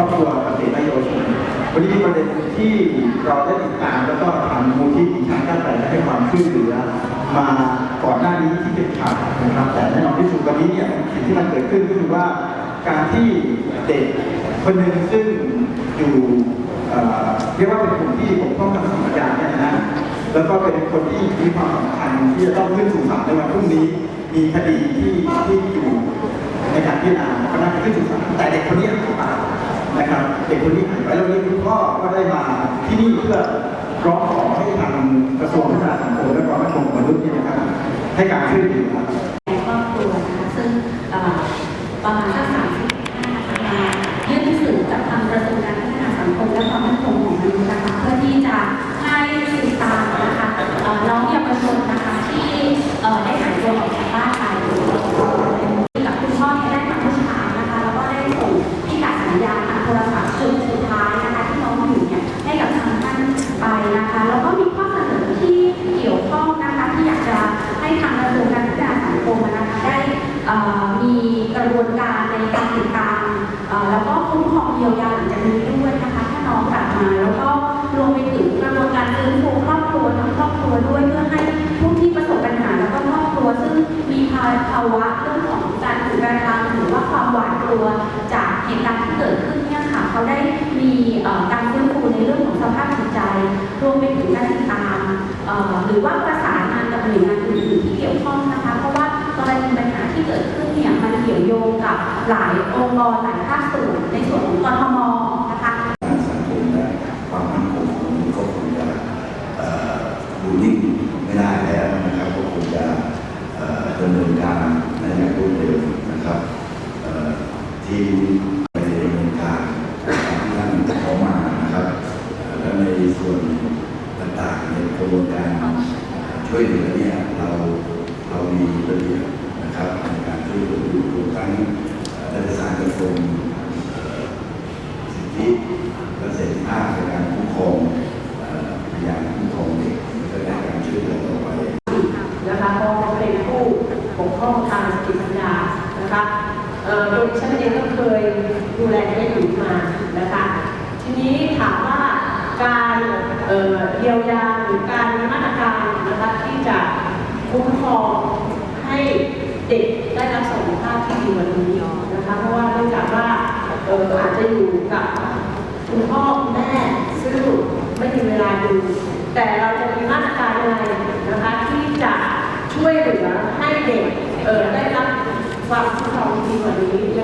ครอบครัวเกษตรและเยาวชนวันนี้ประเด็นที่เราได้ติดตามแล้วก็ทางมูลที่ดิฉันด้านใดได้ให้ความช่วยเหลือมาก่อนหน้านี้ที่เป็นข่าวนะครับ แต่แน่นอนที่สุดวันนี้เนี่ยสิ่งที่มันเกิดขึ้นก็คือว่าการที่เด็กคนหนึ่งซึ่งอยู่เรียกว่าเป็นกลุ่มที่ปกป้องทางสัญญาเนี่ยนะแล้วก็เป็นคนที่มีความสำคัญที่จะต้องขึ้นสู่ศาลในวันพรุ่งนี้ มีคดีที่ที่อยู่ในการพิจารณาก็น่าจะขึ้นสู่ศาลแต่เด็กคนนี้หายไป นะครับเด็กคนนี้หายไปแล้วนี้คุณพ่อก็ได้มาที่นี่เพื่อร้องขอให้ทางกระทรวงพัฒนาสังคมและความมั่นคงของมนุษย์เนี่ยนะครับให้การช่วยเหลือในครอบครัวนะคะซึ่งประมาณสักสามสิบห้านะคะมายื่นหนังสือกับทางกระทรวงการพัฒนาสังคมและความมั่นคงของมนุษย์นะคะ มีกระบวนการในการติดตามแล้วก็คุ้มครองเยียวยาหลังจากนี้ด้วยนะคะถ้าน้องกลับมาแล้วก็รวมไปถึงกระบวนการฟื้นฟูครอบครัวทั้งครอบครัวด้วยเพื่อให้ผู้ที่ประสบปัญหาแล้วก็ครอบครัวซึ่งมีภาวะเรื่องของการถูกกระทำหรือว่าความหวาดกลัวจากเหตุการณ์ที่เกิดขึ้นเนี่ยค่ะเขาได้มีการฟื้นฟูในเรื่องของสภาพจิตใจ รวมไปถึงการติดตามหรือว่าประสานงานกับหน่วยงานอื่นๆที่เกี่ยวข้องนะคะเพราะว่า กรณีปัญหาที่เกิดขึ้นเนี่ยมันเกี่ยวโยงกับหลายองค์กรหลายภาคส่วนในส่วนของกทมนะคะทางสังคมและความมั่นคงของมนุษย์ก็คงจะเอ่ออยู่นิ่งไม่ได้แล้วนะครับก็คงจะดำเนินการในอย่างรวดเร็วนะครับทีมไปดำเนินการที่ท่านขอมานะครับและในส่วนต่างๆในกระบวนการช่วยเหลือเนี่ยเราเรามีระเบียบนะครับในการช่วยเหลืออยู่รวมทั้งเอ่อได้ประสานกับกรมเอ่อ สิท ธิและเสรีภาพในการคุ้มครองเอ่อพยานคุ้มครองเด็กและได้การช่วยเหลือต่อไปนะคะเพราะเขาเป็นผู้ปกครองทางสติปัญญานะคะโดยฉันเองก็เคยดูแลได้หญิงมานะคะทีนี้ถามว่าการเยียวยาหรือการมีมาตรการนะคะที่จะคุ้มครองให้เด็กได้รับสวัสดิภาพที่ดีว่านี้ จะอยู่กับคุณพ่อคุณแม่ซึ่งไม่มีเวลาดูแต่เราจะมีมาตรการอะไรนะคะที่จะช่วยเหลือให้เด็กเออได้รับความคุ้มครองที่ดีกว่านี้ยังไง